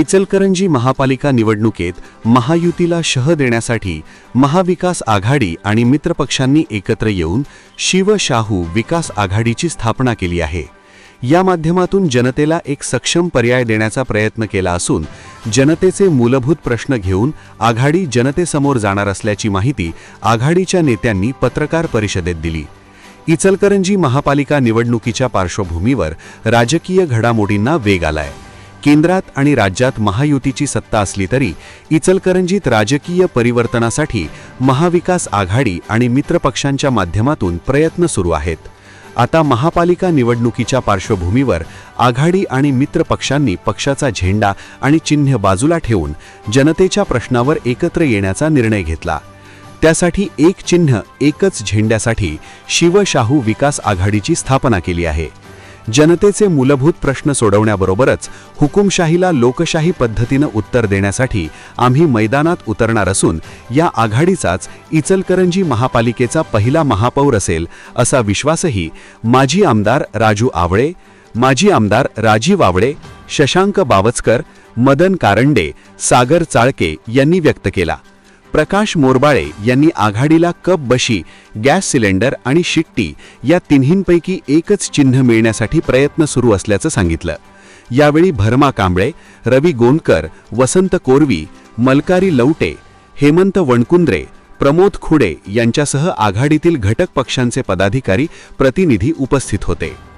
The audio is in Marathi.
इचलकरंजी महापालिका निवडणुकीत महायुतीला शह देण्यासाठी महाविकास आघाडी आणि मित्रपक्षांनी एकत्र येऊन शिवशाहू विकास आघाडीची स्थापना केली आहे. या माध्यमातून जनतेला एक सक्षम पर्याय देण्याचा प्रयत्न केला असून जनतेचे मूलभूत प्रश्न घेऊन आघाडी जनतेसमोर जाणार असल्याची माहिती आघाडीच्या नेत्यांनी पत्रकार परिषदेत दिली. इचलकरंजी महापालिका निवडणुकीच्या पार्श्वभूमीवर राजकीय घडामोडींना वेग आलाय. केंद्रात आणि राज्यात महायुतीची सत्ता असली तरी इचलकरंजीत राजकीय परिवर्तनासाठी महाविकास आघाडी आणि मित्रपक्षांच्या माध्यमातून प्रयत्न सुरू आहेत. आता महापालिका निवडणुकीच्या पार्श्वभूमीवर आघाडी आणि मित्रपक्षांनी पक्षाचा झेंडा आणि चिन्ह बाजूला ठेवून जनतेच्या प्रश्नावर एकत्र येण्याचा निर्णय घेतला. त्यासाठी एक चिन्ह एकच झेंड्यासाठी शिवशाहू विकास आघाडीची स्थापना केली आहे. जनतेचे मूलभूत प्रश्न सोडवण्याबरोबरच हुकुमशाहीला लोकशाही पद्धतीनं उत्तर देण्यासाठी आम्ही मैदानात उतरणार असून या आघाडीचाच इचलकरंजी महापालिकेचा पहिला महापौर असेल असा विश्वासही माजी आमदार राजू आवळे माजी आमदार राजीव आवळे शशांक बावचकर मदन कारंडे सागर चाळके यांनी व्यक्त केला. प्रकाश मोरबाळे यांनी आघाडीला कप बशी गॅस सिलेंडर आणि शिट्टी या तिन्हींपैकी एकच चिन्ह मिळण्यासाठी प्रयत्न सुरू असल्याचं सांगितलं. यावेळी भरमा कांबळे रवी गोंदकर वसंत कोरवी मलकारी लवटे हेमंत वणकुंद्रे प्रमोद खुडे यांच्यासह आघाडीतील घटक पक्षांचे पदाधिकारी प्रतिनिधी उपस्थित होते.